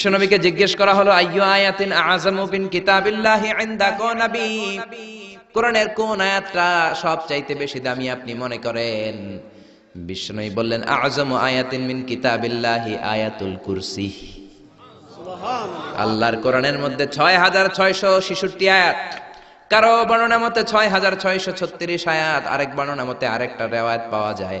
বিশ্বনবীকে জিজ্ঞেস করা হলো, আইয়ু আয়াতিন আযামু বিন কিতাবিল্লাহি ইনদাকা নবী? কোরআনের কোন আয়াতটা সবচাইতে বেশি দামি আপনি মনে করেন? বিশ্বনবী বললেন আযমু আয়াতিন মিন কিতাবিল্লাহি আয়াতুল কুরসি। আল্লাহর কোরআনের মধ্যে ছয় হাজার ছয়শো ছিষট্টি আয়াত। কারও বর্ণনা মতে ছয় হাজার ছয়শো ছত্রিশ আয়াত, আরেক বর্ণনা মতে আরেকটা রেওয়ায়ত পাওয়া যায়।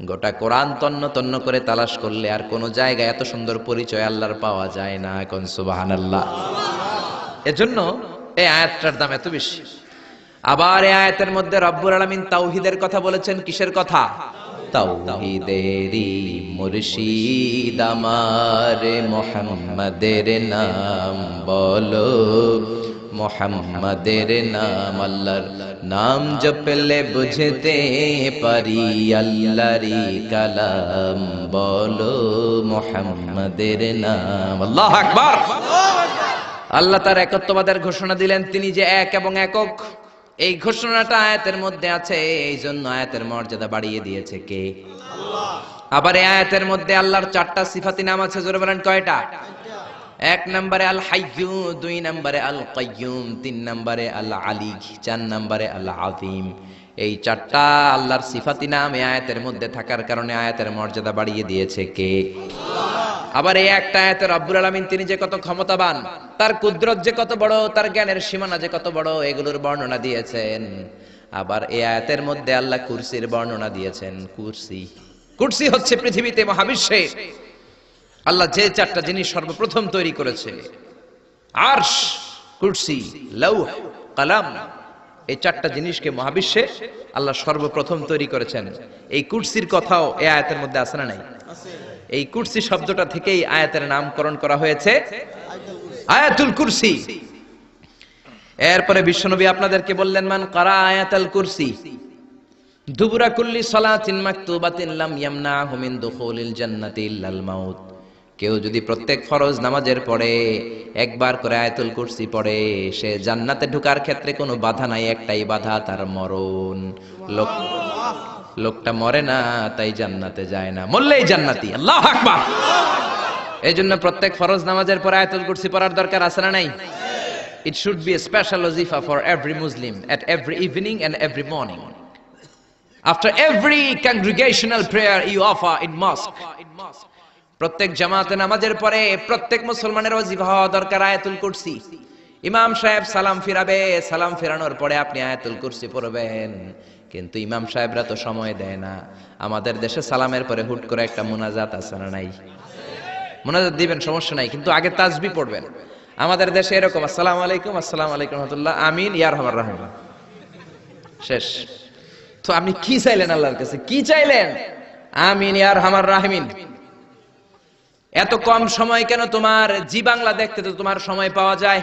গোটা কোরআন তন্ন তন্ন করে তালাশ করলে আর কোন জায়গায় এত সুন্দর পরিচয় আল্লাহর পাওয়া যায় না এখন সুবাহ এজন্য এই আয়াতটার দাম এত বেশি। আবার এই আয়াতের মধ্যে রব্বুল আলামিন তাওহীদের কথা বলেছেন, কিসের কথা? তাওহীদেরই মুর্শিদ আমার, মোহাম্মদের নাম বলো, মোহাম্মদের নাম আল্লাহর নাম জপলে বুঝতে পারি আল্লাহরি কালাম বলো, মোহাম্মদের নাম। আল্লাহ আকবার! আল্লাহ তার একত্ববাদের ঘোষণা দিলেন, তিনি যে এক এবং একক এই ঘোষণাটা আয়াতের মধ্যে আছে এই জন্য আয়াতের মর্যাদা বাড়িয়ে দিয়েছে কে? আবার এই আয়াতের মধ্যে আল্লাহর চারটা সিফাতি নাম আছে, জোরে বলেন কয়টা? এক নম্বরে আল হাইয়ু দুই নম্বরে আল কাইয়ুম তিন নম্বরে আল আলী চার নম্বরে আল আযীম এই চারটা আল্লাহর সিফাতি নাম এই আয়াতের মধ্যে থাকার কারণে আয়াতের মর্যাদা বাড়িয়ে দিয়েছে কে? আবার এই একটা আয়াতে রব্বুল আলামিন তিনি যে কত ক্ষমতাবান, তার কুদরত যে কত বড়, তার জ্ঞানের সীমানা যে কত বড়, এগুলোর বর্ণনা দিয়েছেন। আবার এই আয়াতের মধ্যে আল্লাহ কুরসির বর্ণনা দিয়েছেন, কুরসি। কুরসি হচ্ছে পৃথিবীতে মহাবিশ্বে। আল্লাহ যে চারটা জিনিস সর্বপ্রথম তৈরি করেছে। আরশ, কুরসি, লৌহ, কালাম, এই চারটা জিনিসকে মহাবিশ্বে আল্লাহ সর্বপ্রথম তৈরি করেছেন। এই কুরসির কথাও এই আয়াতের মধ্যে আছে না নাই? এই কুরসি শব্দটা থেকেই আয়াতের নামকরণ করা হয়েছে। আয়াতুল কুরসি। এরপরে বিশ্বনবী আপনাদেরকে বললেন, মান কারা আয়াতুল কুরসি, দুবুরা কুল্লি সালাতিন মাকতুবাতিন লাম ইয়ামনাহু মিন দুখুলিল মাউত। কেউ যদি প্রত্যেক ফরজ নামাজের পরে একবার করে আয়াতুল কুরসি পড়ে, সে জান্নাতে ঢোকার ক্ষেত্রে কোনো বাধা নাই, একটাই বাধা, তার মরণ। লোক লোকটা মরে না, তাই জান্নাতে যায় না। মরলেই জান্নাতি। আল্লাহ আকবার। এই জন্য প্রত্যেক ফরজ নামাজের পর আয়াতুল কুরসি পড়ার দরকার আছে না নাই? It should be special ওজিফা for every Muslim at every evening and every morning after every congregational prayer you offer in mosque প্রত্যেক জামাতে নামাজের পরে প্রত্যেক মুসলমানের ওজিফা হওয়া দরকার আয়াতুল কুরসি। ইমাম সাহেব সালাম ফিরাবে, সালাম ফেরানোর পরে আপনি আয়াতুল কুরসি পড়বেন। কিন্তু ইমাম সাহেবরা তো সময় দেয় না। আমাদের দেশে সালামের পরে হুট করে একটা মোনাজাত আছে না নাই? মুনাজাত দিবেন, সমস্যা নাই, কিন্তু আগে তাজবি পড়বেন। আমাদের দেশে এরকম, আসসালামু আলাইকুম আসসালামু আলাইকুম রহমতুল্লাহ, আমিন, ইয়ার রহমান। রহিম শেষ। তো আপনি কি চাইলেন আল্লাহর কাছে? কি চাইলেন? আমিন, ইয়ার হামার রাহমিন। এত কম সময় কেন তোমার জি বাংলা দেখতে তো তোমার সময় পাওয়া যায়?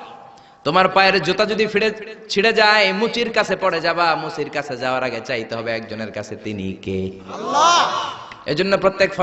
তোমার পায়ের জুতা যদি ফিরে ছিঁড়ে যায় মুচির কাছে পড়ে যাবা মুচির কাছে যাওয়ার আগে চাইতে হবে একজনের কাছে তিনি কে। এজন্য প্রত্যেক